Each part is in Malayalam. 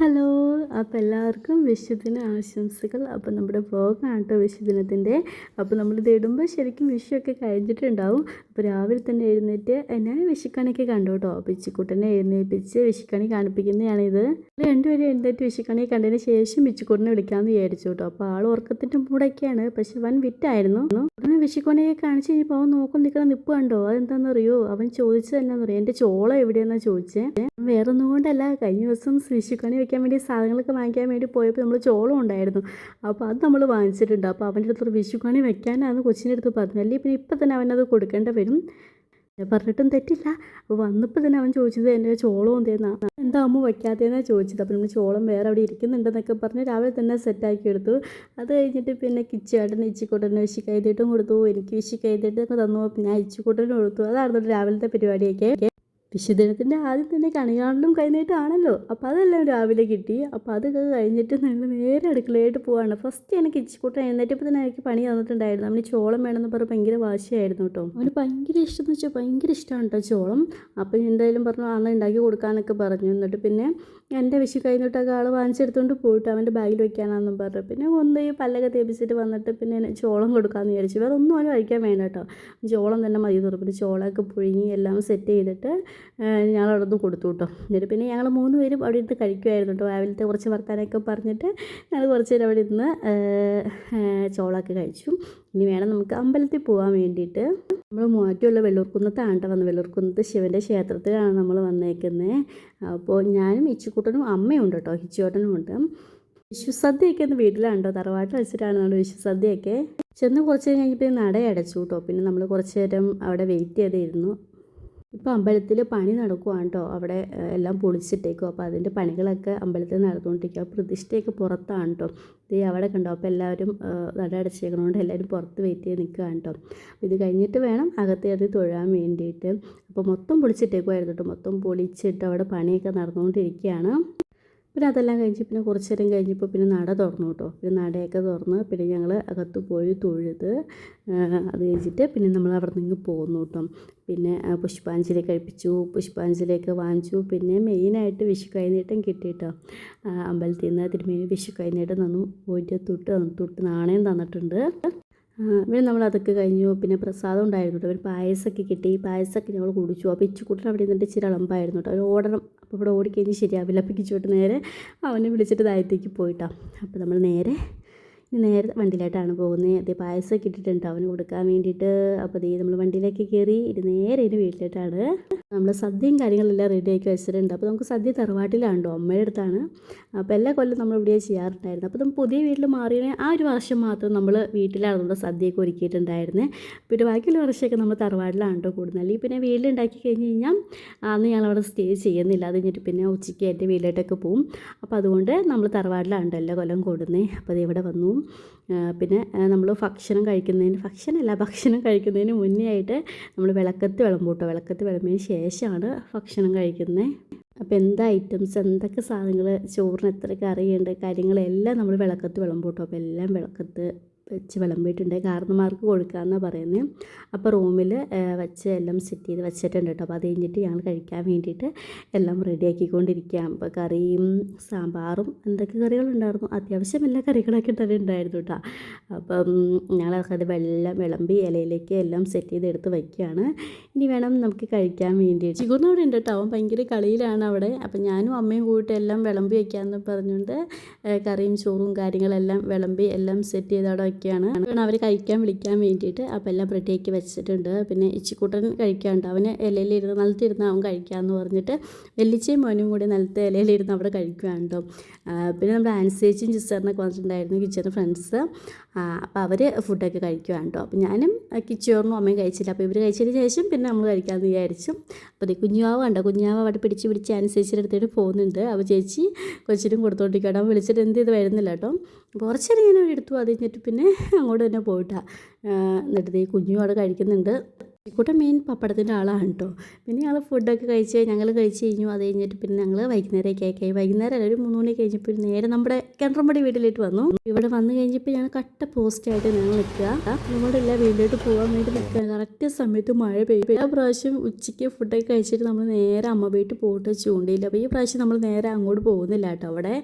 ഹലോ അപ്പോൾ എല്ലാവർക്കും വിഷുദിന ആശംസകൾ. അപ്പോൾ നമ്മുടെ ബ്ലോഗാണ് കേട്ടോ വിഷുദിനത്തിന്റെ. അപ്പോൾ നമ്മളിത് ഇടുമ്പോൾ ശരിക്കും വിഷുവൊക്കെ കഴിഞ്ഞിട്ടുണ്ടാവും. അപ്പോൾ രാവിലെ തന്നെ എഴുന്നേറ്റ് ഞാൻ വിഷുക്കണിയൊക്കെ കണ്ടു കേട്ടോ. അപ്പോൾ ഇച്ചിക്കൂട്ടനെ എഴുന്നേൽപ്പിച്ച് വിഷുക്കണി കാണിപ്പിക്കുന്നതാണിത് രണ്ടുപേരും എഴുന്നേറ്റ് വിഷുക്കണി കണ്ടതിന് ശേഷം ഇച്ചിക്കുട്ടനെ വിളിക്കാമെന്ന് വിചാരിച്ചു കേട്ടോ. അപ്പോൾ ആൾ ഉറക്കത്തിന്റെ മൂടൊക്കെയാണ്. പക്ഷെ വൻ വിറ്റായിരുന്നു. ഉടനെ വിഷുക്കണിയൊക്കെ കാണിച്ച് കഴിഞ്ഞപ്പോൾ അവൻ നോക്കും നിൽക്കുന്ന നിപ്പ് കണ്ടോ? അതെന്താണെന്നറിയോ അവൻ ചോദിച്ചത് എന്നാണെന്നറിയോ എന്റെ ചോളം എവിടെയെന്നാണ് ചോദിച്ചത് വേറെ ഒന്നും കൊണ്ടല്ല. കഴിഞ്ഞ ദിവസം വിഷുക്കണി വെക്കാൻ വേണ്ടി സാധനങ്ങളൊക്കെ വാങ്ങിക്കാൻ വേണ്ടി പോയപ്പോൾ നമ്മൾ ചോളം ഉണ്ടായിരുന്നു. അപ്പോൾ അത് നമ്മൾ വാങ്ങിച്ചിട്ടുണ്ട്. അപ്പോൾ അവന്റെ അടുത്ത് വിഷുക്കണി വെക്കാനാണ് കൊച്ചിന്റെ അടുത്ത് പറഞ്ഞു. അല്ലെങ്കിൽ പിന്നെ ഇപ്പം തന്നെ അവനത് കൊടുക്കേണ്ടി വരും. പറഞ്ഞിട്ടും തെറ്റില്ല. വന്നപ്പോൾ തന്നെ അവൻ ചോദിച്ചത് എന്റെ ചോളം എന്തേന്നാ? എന്താ അമ്മ വയ്ക്കാത്തതെന്നാണ് ചോദിച്ചത്. അപ്പം നമ്മൾ ചോളം വേറെ അവിടെ ഇരിക്കുന്നുണ്ടെന്നൊക്കെ പറഞ്ഞ് രാവിലെ തന്നെ സെറ്റാക്കി എടുത്തു. അത് കഴിഞ്ഞിട്ട് പിന്നെ കിച്ചുവേട്ടൻ ഇച്ചിക്കൂട്ടന് വിശി കൈതീട്ടും കൊടുത്തു. എനിക്ക് വിശി കൈതീട്ടൊക്കെ തന്നു ഞാൻ ഇച്ചിക്കൂട്ടനും കൊടുത്തു. അതായിരുന്നു രാവിലത്തെ പരിപാടിയൊക്കെ. വിഷുദിനത്തിന്റെ ആദ്യം തന്നെ കണികാണലും കഴിഞ്ഞിട്ടാണല്ലോ അപ്പോൾ അതെല്ലാം രാവിലെ കിട്ടി. അപ്പോൾ അതൊക്കെ കഴിഞ്ഞിട്ട് ഞങ്ങൾ നേരെ അടുക്കളയായിട്ട് പോവാണ്. ഫസ്റ്റ് എനിക്ക് ഇച്ചിക്കൂട്ടം എഴുന്നേറ്റപ്പോൾ തന്നെ എനിക്ക് പണി തന്നിട്ടുണ്ടായിരുന്നു. അവന് ചോളം വേണമെന്ന് പറഞ്ഞ് ഭയങ്കര വാശിയായിരുന്നു കേട്ടോ. അവന് ഭയങ്കര ഇഷ്ടം എന്ന് വെച്ചാൽ ഭയങ്കര ഇഷ്ടമാണ് കേട്ടോ ചോളം. അപ്പോൾ എന്തായാലും പറഞ്ഞു അന്ന് ഉണ്ടാക്കി കൊടുക്കാമെന്നൊക്കെ പറഞ്ഞു. എന്നിട്ട് പിന്നെ എന്റെ വിഷു കഴിഞ്ഞിട്ടൊക്കെ ആൾ വാങ്ങിച്ചെടുത്തുകൊണ്ട് പോയിട്ട് അവന്റെ ബാഗിൽ വെക്കാനാണെന്നും പറഞ്ഞു. പിന്നെ ഒന്ന് പല്ലൊക്കെ തേപ്പിച്ചിട്ട് വന്നിട്ട് പിന്നെ ചോളം കൊടുക്കാമെന്ന് വിചാരിച്ചു. വേറെ ഒന്നും അവന് കഴിക്കാൻ വേണ്ട കേട്ടോ. ചോളം തന്നെ മതി തുറപ്പിട്ട് ചോളമൊക്കെ പുഴുങ്ങി എല്ലാം സെറ്റ് ചെയ്തിട്ട് ഞങ്ങൾ അവിടെ നിന്ന് കൊടുത്തു കേട്ടോ എന്നിട്ട് പിന്നെ ഞങ്ങൾ മൂന്ന് പേരും അവിടെ ഇരുന്ന് കഴിക്കുമായിരുന്നു കേട്ടോ. രാവിലത്തെ കുറച്ച് വർത്താനമൊക്കെ പറഞ്ഞിട്ട് ഞങ്ങൾ കുറച്ച് നേരം അവിടെ ഇരുന്ന് ചോളമൊക്കെ കഴിച്ചു. ഇനി വേണം നമുക്ക് അമ്പലത്തിൽ പോകാൻ വേണ്ടിയിട്ട്. നമ്മൾ മൂവാറ്റുള്ള വെള്ളൂർക്കുന്നത്താണ് കേട്ടോ വന്നത്. വെള്ളൂർക്കുന്നത്ത് ശിവന്റെ ക്ഷേത്രത്തിലാണ് നമ്മൾ വന്നേക്കുന്നത് അപ്പോൾ ഞാനും ഇച്ചുക്കുട്ടനും അമ്മയുണ്ട് കേട്ടോ. ഹിച്ചുവേട്ടനും ഉണ്ട്. വിശ്വസദ്യയൊക്കെ ഒന്ന് വീട്ടിലാണ്ടോ തറവാട്ട് വെച്ചിട്ടാണ് നമ്മൾ വിശ്വസദ്യയൊക്കെ. ചെന്ന് കുറച്ച് കഴിഞ്ഞപ്പോൾ നട അടച്ചു കേട്ടോ. പിന്നെ നമ്മൾ കുറച്ച് നേരം അവിടെ വെയിറ്റ് ചെയ്തിരുന്നു. ഇപ്പോൾ അമ്പലത്തിൽ പണി നടക്കുവാണ് കേട്ടോ അവിടെ എല്ലാം പൊളിച്ചിട്ടേക്കും അപ്പോൾ അതിന്റെ പണികളൊക്കെ അമ്പലത്തിൽ നടന്നുകൊണ്ടിരിക്കുക പ്രതിഷ്ഠയൊക്കെ പുറത്താണ് കേട്ടോ ഇത് അവിടെ കണ്ടോ? അപ്പോൾ എല്ലാവരും നട അടച്ചേക്കണോണ്ട് എല്ലാവരും പുറത്ത് വെയിറ്റ് ചെയ്ത് നിൽക്കുകയാണ് കേട്ടോ ഇത് കഴിഞ്ഞിട്ട് വേണം അകത്ത് കയറി തൊഴാൻ വേണ്ടിയിട്ട്. അപ്പോൾ മൊത്തം പൊളിച്ചിട്ടേക്കുമായിരുന്നു കേട്ടോ മൊത്തം പൊളിച്ചിട്ട് അവിടെ പണിയൊക്കെ നടന്നുകൊണ്ടിരിക്കുകയാണ് പിന്നെ അതെല്ലാം കഴിഞ്ഞ് പിന്നെ കുറച്ച് നേരം കഴിഞ്ഞപ്പോൾ പിന്നെ നട തുറന്നു കേട്ടോ. പിന്നെ നടയൊക്കെ തുറന്ന് പിന്നെ ഞങ്ങൾ അകത്ത് പോയി തൊഴുത് അത് കഴിഞ്ഞിട്ട് പിന്നെ നമ്മൾ അവിടെ നിന്ന് പോന്നു കേട്ടോ. പിന്നെ പുഷ്പാഞ്ജലി കഴിപ്പിച്ചു. പുഷ്പാഞ്ജലിയൊക്കെ വാങ്ങിച്ചു. പിന്നെ മെയിനായിട്ട് വിഷു കൈനീട്ടം കിട്ടി കേട്ടോ. അമ്പലത്തിൽ നിന്ന് തിരുമേനി വിഷു കൈനീട്ടം തന്നു. പോയിട്ട് തൊട്ട് തൊട്ട് നാണയം തന്നിട്ടുണ്ട്. പിന്നെ നമ്മൾ അതൊക്കെ കഴിഞ്ഞു. പിന്നെ പ്രസാദം ഉണ്ടായിരുന്നു കേട്ടോ ഒരു പായസമൊക്കെ കിട്ടി. പായസമൊക്കെ ഞങ്ങൾ കുടിച്ചു. അപ്പോൾ ഇച്ചുകൂട്ടൻ അവിടെ നിന്നിട്ട് ഇച്ചിരി അളമ്പായിരുന്നു കേട്ടോ. അവർ ഓടണം. അപ്പോൾ ഇവിടെ ഓടിക്കഴിഞ്ഞ് ശരിയാവില്ല. അപ്പോൾ ഇച്ചുകൂട്ട് നേരെ അവനെ വിളിച്ചിട്ട് താഴത്തേക്ക് പോയിട്ടോ. അപ്പോൾ നമ്മൾ നേരെ നേരെ വണ്ടിയിലായിട്ടാണ് പോകുന്നത്. അതേ പായസമൊക്കെ ഇട്ടിട്ടുണ്ട്. അവന് കൊടുക്കാൻ വേണ്ടിയിട്ട്. അപ്പോൾ ദേ നമ്മൾ വണ്ടിയിലേക്ക് കയറി ഇത് നേരെ ഇനി വീട്ടിലോട്ടാണ്. നമ്മൾ സദ്യയും കാര്യങ്ങളെല്ലാം റെഡിയാക്കി വെച്ചിട്ടുണ്ട്. അപ്പോൾ നമുക്ക് സദ്യ തറവാട്ടിലാണ്ടോ അമ്മയുടെ അടുത്താണ്. അപ്പോൾ എല്ലാ കൊല്ലം നമ്മൾ ഇവിടെ ചെയ്യാറുണ്ടായിരുന്നു. അപ്പോൾ നമ്മൾ പുതിയ വീട്ടിൽ മാറിയ ആ ഒരു വർഷം മാത്രം നമ്മൾ നമ്മുടെ സദ്യയൊക്കെ ഒരുക്കിയിട്ടുണ്ടായിരുന്നത് പിന്നെ ബാക്കിയുള്ള വർഷമൊക്കെ നമ്മൾ തറവാട്ടിലാണ് കേട്ടോ കൂടുന്നത് അല്ലെങ്കിൽ പിന്നെ വീട്ടിലുണ്ടാക്കി കഴിഞ്ഞ് കഴിഞ്ഞാൽ അന്ന് ഞങ്ങൾ അവിടെ സ്റ്റേ ചെയ്യുന്നില്ല. അത് കഴിഞ്ഞിട്ട് പിന്നെ ഉച്ചയ്ക്ക് എന്റെ വീട്ടിലോട്ടൊക്കെ പോവും. അപ്പോൾ അതുകൊണ്ട് നമ്മൾ തറവാട്ടിലാണ് എല്ലാ കൊല്ലം കൂടുന്നത് അപ്പോൾ അത് ഇവിടെ വന്നു. പിന്നെ നമ്മൾ ഭക്ഷണം കഴിക്കുന്നതിന് ഭക്ഷണമല്ല ഭക്ഷണം കഴിക്കുന്നതിന് മുന്നേ ആയിട്ട് നമ്മൾ വിളക്കത്ത് വിളമ്പൂട്ടോ വിളക്കത്ത് വിളമ്പിയതിന് ശേഷമാണ് ഭക്ഷണം കഴിക്കുന്നത് അപ്പോൾ എന്താ ഐറ്റംസ്? എന്തൊക്കെ സാധനങ്ങൾ ചോറിന് എത്ര കറിയുണ്ട്? കാര്യങ്ങളെല്ലാം നമ്മൾ വിളക്കത്ത് വിളമ്പൂട്ടോ അപ്പോൾ എല്ലാം വിളക്കത്ത് വെച്ച് വിളമ്പിയിട്ടുണ്ട്. കാരണമാർക്ക് കൊടുക്കാമെന്നാണ് പറയുന്നത് അപ്പോൾ റൂമിൽ വെച്ച് എല്ലാം സെറ്റ് ചെയ്ത് വെച്ചിട്ടുണ്ട് കേട്ടോ അപ്പോൾ അത് കഴിഞ്ഞിട്ട് ഞങ്ങൾ കഴിക്കാൻ വേണ്ടിയിട്ട് എല്ലാം റെഡിയാക്കിക്കൊണ്ടിരിക്കുകയാണ്. അപ്പോൾ കറിയും സാമ്പാറും എന്തൊക്കെ കറികളുണ്ടായിരുന്നു? അത്യാവശ്യം എല്ലാ കറികളൊക്കെ തന്നെ ഉണ്ടായിരുന്നു കേട്ടോ അപ്പം ഞങ്ങളത് വെള്ളം വിളമ്പി ഇലയിലേക്ക് എല്ലാം സെറ്റ് ചെയ്ത് എടുത്ത് വയ്ക്കുകയാണ് ഇനി വേണം നമുക്ക് കഴിക്കാൻ വേണ്ടിയിട്ട്. ചികുന്നവിടെ ഉണ്ട് കേട്ടോ അവൻ ഭയങ്കര കളിയിലാണ് അവിടെ. അപ്പം ഞാനും അമ്മയും കൂടിയിട്ട് എല്ലാം വിളമ്പി വയ്ക്കാമെന്ന് പറഞ്ഞുകൊണ്ട് കറിയും ചോറും കാര്യങ്ങളെല്ലാം വിളമ്പി എല്ലാം സെറ്റ് ചെയ്ത് അവിടെ വയ്ക്കുകയാണ് അവർ കഴിക്കാൻ വിളിക്കാൻ വേണ്ടിയിട്ട് അപ്പോൾ എല്ലാം റെഡിയാക്കി വെച്ചിട്ടുണ്ട്. പിന്നെ ഇച്ചിക്കൂട്ടൻ കഴിക്കാണ്ട് അവന് ഇലയിലിരുന്ന് നിലത്തിരുന്ന് അവൻ കഴിക്കാമെന്ന് പറഞ്ഞിട്ട് വെല്ലിച്ചയും മോനും കൂടി നിലത്തെ ഇലയിലിരുന്ന് അവിടെ കഴിക്കുകയാണ്ടോ പിന്നെ നമ്മുടെ ആൻസേച്ചും ചിസ്റ്ററിനൊക്കെ വന്നിട്ടുണ്ടായിരുന്നു കിച്ചറിന്റെ ഫ്രണ്ട്സ് അപ്പോൾ അവർ ഫുഡൊക്കെ കഴിക്കുകയാണ്ടോ അപ്പോൾ ഞാനും കിച്ചോറിനും അമ്മയും കഴിച്ചില്ല. അപ്പോൾ ഇവർ കഴിച്ചതിന് ശേഷം പിന്നെ നമ്മൾ കഴിക്കാമെന്ന് വിചാരിച്ചു. അപ്പോൾ ഈ കുഞ്ഞാവ് കണ്ടോ? കുഞ്ഞാവ് അവിടെ പിടിച്ച് പിടിച്ച് അനുസരിച്ചിട്ട് അടുത്തേക്ക് പോകുന്നുണ്ട്. അപ്പോൾ ചേച്ചി കൊച്ചിനും കൊടുത്തോണ്ടിരിക്കട്ടോ വിളിച്ചിട്ട് എന്ത് ചെയ്ത് വരുന്നില്ല കേട്ടോ കുറച്ചേരം എടുത്തു അത് പിന്നെ അങ്ങോട്ട് തന്നെ പോയിട്ടാണ് എന്നിട്ട് ഈ കുഞ്ഞും അവിടെ കഴിക്കുന്നുണ്ട്. കൂട്ടം മെയിൻ പപ്പടത്തിന്റെ ആളാണ് കേട്ടോ. പിന്നെ ഞങ്ങൾ ഫുഡൊക്കെ കഴിച്ച് ഞങ്ങൾ കഴിച്ച് കഴിഞ്ഞു. അത് കഴിഞ്ഞിട്ട് പിന്നെ ഞങ്ങൾ വൈകുന്നേരമൊക്കെ ആയി. വൈകുന്നേരം അല്ല ഒരു മൂന്ന് മണി കഴിഞ്ഞപ്പോൾ നേരെ നമ്മുടെ കിണറമ്പടി വീട്ടിലേക്ക് വന്നു. ഇവിടെ വന്നു കഴിഞ്ഞപ്പോൾ ഞങ്ങൾ കട്ട പോസ്റ്റായിട്ട് ഞങ്ങൾ നിൽക്കുക. നമ്മുടെ എല്ലാ വീട്ടിലോട്ട് പോകാൻ വേണ്ടി നിൽക്കുക. കറക്റ്റ് സമയത്ത് മഴ പെയ്യും എല്ലാ പ്രാവശ്യം ഉച്ചയ്ക്ക് ഫുഡൊക്കെ കഴിച്ചിട്ട് നമ്മൾ നേരെ അമ്മ വീട്ടിൽ പോയിട്ട് ചൂണ്ടയില്ല. അപ്പോൾ ഈ പ്രാവശ്യം നമ്മൾ നേരെ അങ്ങോട്ട് പോകുന്നില്ല കേട്ടോ. അവിടെ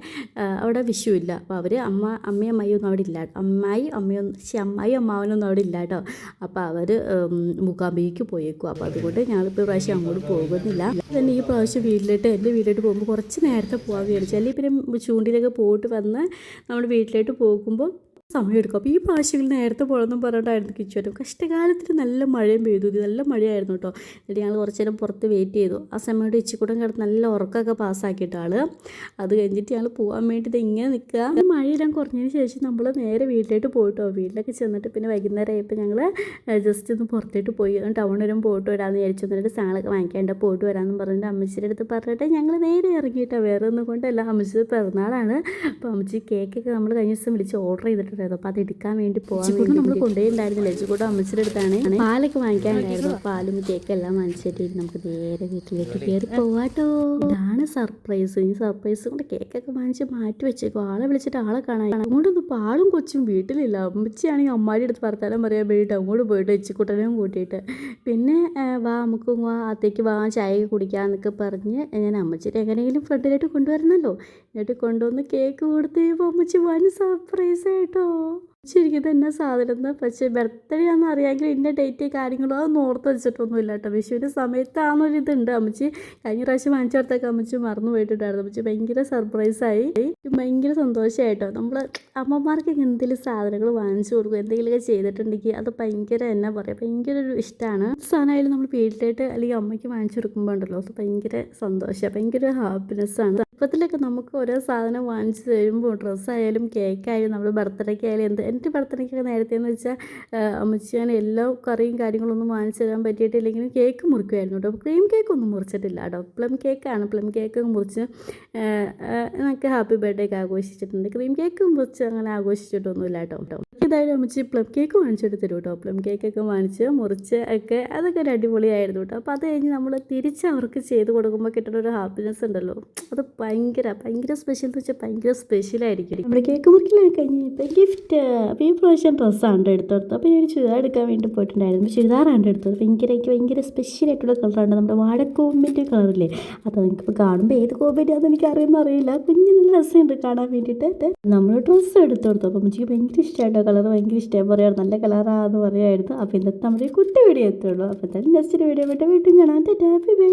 അവിടെ വിഷു ഇല്ല. അപ്പോൾ അവർ അമ്മ അമ്മയും അമ്മയും ഒന്നും അവിടെ ഇല്ല. അമ്മായി അമ്മയൊന്നും അമ്മായി അമ്മാവനൊന്നും അവിടെ ഇല്ല കേട്ടോ. അപ്പോൾ അവർ മൂകാംബികയ്ക്ക് പോയേക്കും അപ്പോൾ അതുകൊണ്ട് ഞങ്ങളിപ്പോൾ പ്രാവശ്യം അങ്ങോട്ട് പോകുന്നില്ല. തന്നെ ഈ പ്രാവശ്യം വീട്ടിലോട്ട് എന്റെ വീട്ടിലോട്ട് പോകുമ്പോൾ കുറച്ച് നേരത്തെ പോകാൻ വിചാരിച്ചു. അല്ലെങ്കിൽ പിന്നെ ചൂണ്ടിലൊക്കെ പോയിട്ട് വന്ന് നമ്മൾ വീട്ടിലോട്ട് പോകുമ്പോൾ സമയം എടുക്കും അപ്പോൾ ഈ പ്രാവശ്യങ്ങളിൽ നേരത്തെ പോകണമെന്നും പറഞ്ഞിട്ടായിരുന്നു കിച്ചുവരും കഷ്ടകാലത്തിൽ നല്ല മഴയും പെയ്തു. നല്ല മഴയായിരുന്നു കേട്ടോ. എന്നിട്ട് ഞങ്ങൾ കുറച്ച് നേരം പുറത്ത് വെയിറ്റ് ചെയ്തു. ആ സമയത്ത് ഇച്ചിക്കൂടം കിടന്ന് നല്ല ഉറക്കമൊക്കെ പാസ്സാക്കിയിട്ട് ആൾ. അത് കഴിഞ്ഞിട്ട് ഞങ്ങൾ പോകാൻ വേണ്ടിയിട്ട് ഇങ്ങനെ നിൽക്കുക മഴയെല്ലാം കുറഞ്ഞതിന് ശേഷം നമ്മൾ നേരെ വീട്ടിലോട്ട് പോയിട്ടോ. വീട്ടിലൊക്കെ ചെന്നിട്ട് പിന്നെ വൈകുന്നേരം ആയപ്പോൾ ഞങ്ങൾ ജസ്റ്റ് ഒന്ന് പുറത്തോട്ട് പോയി. ടൗണിൽ വരും പോയിട്ട് വരാമെന്ന് വിചാരിച്ചു. എന്നിട്ട് സാധനമൊക്കെ വാങ്ങിക്കേണ്ട പോയിട്ട് വരാമെന്ന് പറഞ്ഞിട്ട് അമ്മച്ചിയുടെ അടുത്ത് പറഞ്ഞിട്ട് ഞങ്ങൾ നേരെ ഇറങ്ങിയിട്ടോ. വേറെ ഒന്നും കൊണ്ടല്ല. അമ്മച്ചിയുടെ പിറന്നാളാണ്. അപ്പോൾ അമ്മച്ചി കേക്കൊക്കെ നമ്മൾ കഴിഞ്ഞ ദിവസം വിളിച്ച് ഓർഡർ ചെയ്തിട്ടുണ്ടായിരുന്നു അപ്പോൾ അത് എടുക്കാൻ വേണ്ടി പോകാൻ വേണ്ടി നമ്മൾ കൊണ്ടുപോയിട്ടുണ്ടായിരുന്നില്ല ലച്ചുകൂടെ അമ്മച്ചിയുടെ അടുത്താണ്. പാലൊക്കെ വാങ്ങിക്കാനുണ്ടായിരുന്നു പാലും കേക്ക് എല്ലാം വാങ്ങിച്ചിട്ട് നമുക്ക് നേരെ വീട്ടിലേക്ക് കയറി പോവാട്ടോ. ഇതാണ് സർപ്രൈസ് ഈ സർപ്രൈസ് കൊണ്ട് കേക്കൊക്കെ വാങ്ങിച്ച് മാറ്റി വെച്ചേക്കും. ആളെ വിളിച്ചിട്ട് ആളെ കാണാൻ. അങ്ങോട്ടൊന്നും ആളും കൊച്ചും വീട്ടിലില്ല. അമ്മച്ചിയാണെങ്കിൽ അമ്മാരി അടുത്ത് വർത്താനം പറയാൻ വേണ്ടിയിട്ട് അങ്ങോട്ട് പോയിട്ട് ഇച്ചിക്കുട്ടനെയും കൂട്ടിയിട്ട്. പിന്നെ വാ നമുക്ക് വാ അത്തേക്ക് വാ ചായ കുടിക്കാന്നൊക്കെ പറഞ്ഞ് ഞാൻ അമ്മച്ചിട്ട് എങ്ങനെയെങ്കിലും ഫ്രണ്ടിലായിട്ട് കൊണ്ടുവരണമല്ലോ എന്നിട്ട് കൊണ്ടുവന്ന് കേക്ക് കൊടുത്ത് കഴിയുമ്പോൾ അമ്മച്ചി വൻ സർപ്രൈസ് ആയിട്ടോ ശരിക്കും തന്നെ സാധനം പക്ഷേ ബർത്ത്ഡേ ആണെന്ന് അറിയാമെങ്കിൽ ഇന്ന ഡേറ്റ് കാര്യങ്ങളോ അതൊന്നും ഓർത്ത് വെച്ചിട്ടൊന്നും ഇല്ല കേട്ടോ. വിഷുവിന്റെ സമയത്താണൊരു ഇതുണ്ട് അമ്മച്ചി. കഴിഞ്ഞ പ്രാവശ്യം വാങ്ങിച്ച കൊടുത്തൊക്കെ അമ്മച്ചി മറന്നു പോയിട്ടുണ്ടായിരുന്നു. അമ്മച്ചി ഭയങ്കര സർപ്രൈസായി ഭയങ്കര സന്തോഷമായിട്ടോ നമ്മൾ അമ്മമാർക്ക് എന്തെങ്കിലും സാധനങ്ങൾ വാങ്ങിച്ചു കൊടുക്കും എന്തെങ്കിലുമൊക്കെ ചെയ്തിട്ടുണ്ടെങ്കിൽ അത് ഭയങ്കര എന്നാ പറയുക ഭയങ്കര ഒരു ഇഷ്ടമാണ് സാധനമായാലും നമ്മൾ വീട്ടിലായിട്ട് അല്ലെങ്കിൽ അമ്മയ്ക്ക് വാങ്ങിച്ചു കൊടുക്കുമ്പോൾ ഉണ്ടല്ലോ അത് ഭയങ്കര സന്തോഷമാണ് ഭയങ്കര ഹാപ്പിനെസ് ആണ്. ചെറുപ്പത്തിലൊക്കെ നമുക്ക് ഓരോ സാധനം വാങ്ങിച്ചു തരുമ്പോൾ ഡ്രസ്സായാലും കേക്കായാലും നമ്മുടെ ബർത്ത്ഡേക്ക് ആയാലും എന്ത് എന്റെ ബർത്ത്ഡേക്കൊക്കെ നേരത്തെ എന്ന് വെച്ചാൽ അമ്മച്ചി എല്ലാ കറിയും കാര്യങ്ങളൊന്നും വാങ്ങിച്ചു തരാൻ പറ്റിയിട്ടില്ലെങ്കിലും കേക്ക് മുറിക്കുമായിരുന്നു കേട്ടോ. ക്രീം കേക്ക് ഒന്നും മുറിച്ചിട്ടില്ല കേട്ടോ. പ്ലം കേക്കാണ്. പ്ലം കേക്ക് മുറിച്ച് എനിക്ക് ഹാപ്പി ബർത്ത്ഡേ ഒക്കെ ആഘോഷിച്ചിട്ടുണ്ട്. ക്രീം കേക്ക് മുറിച്ച് അങ്ങനെ ആഘോഷിച്ചിട്ടൊന്നുമില്ല കേട്ടോ കേട്ടോ. ഇതായാലും അമ്മച്ചി പ്ലം കേക്ക് വാങ്ങിച്ചിട്ട് തരും കേട്ടോ പ്ലം കേക്കൊക്കെ വാങ്ങിച്ച് മുറിച്ച് ഒക്കെ അതൊക്കെ ഒരു അടിപൊളിയായിരുന്നു കേട്ടോ അപ്പോൾ അത് കഴിഞ്ഞ് നമ്മൾ തിരിച്ച് അവർക്ക് ചെയ്ത് കൊടുക്കുമ്പോൾ കിട്ടുന്ന ഒരു ഹാപ്പിനെസ് ഉണ്ടല്ലോ. അത് ഭയങ്കര ഭയങ്കര സ്പെഷ്യൽ എന്ന് വെച്ചാൽ ഭയങ്കര സ്പെഷ്യലായിരിക്കും നമ്മൾ കേക്ക് മുറിക്കലാണ് കഴിഞ്ഞ് ഇപ്പം ഗിഫ്റ്റ് അപ്പോൾ ഈ പ്രാവശ്യം ഡ്രസ്സാണ് എടുത്തെടുത്തത് അപ്പോൾ ഞാൻ ചുരിദാർ എടുക്കാൻ വേണ്ടി പോയിട്ടുണ്ടായിരുന്നു. ചുരിദാറാണ് എടുത്തത്. ഭയങ്കര എനിക്ക് ഭയങ്കര സ്പെഷ്യൽ ആയിട്ടുള്ള കളറാണ് നമ്മുടെ വാഴക്കോമ്പിന്റെ കളറില്ലേ അത് എനിക്കിപ്പോൾ കാണുമ്പോൾ ഏത് കോമ്പിന്റെയാണെന്ന് എനിക്ക് അറിയുമെന്ന് അറിയില്ല. കുഞ്ഞു നല്ല രസമുണ്ട് കാണാൻ വേണ്ടിയിട്ട് നമ്മൾ ഡ്രസ്സ് എടുത്തു കൊടുത്തു. അപ്പോൾ എനിക്ക് ഭയങ്കര ഇഷ്ടമായിട്ടോ കളർ ഭയങ്കര ഇഷ്ടമായി പറയാറ് നല്ല കളറാന്ന് പറയുമായിരുന്നു അപ്പോൾ ഇന്നത്തെ നമ്മുടെ കുട്ടി വീഡിയോ എത്തുള്ളൂ. അപ്പോൾ തന്നെ നെക്സ്റ്റ് വീഡിയോ വിട്ട് വീണ്ടും കാണാൻ ഹാപ്പി ബൈ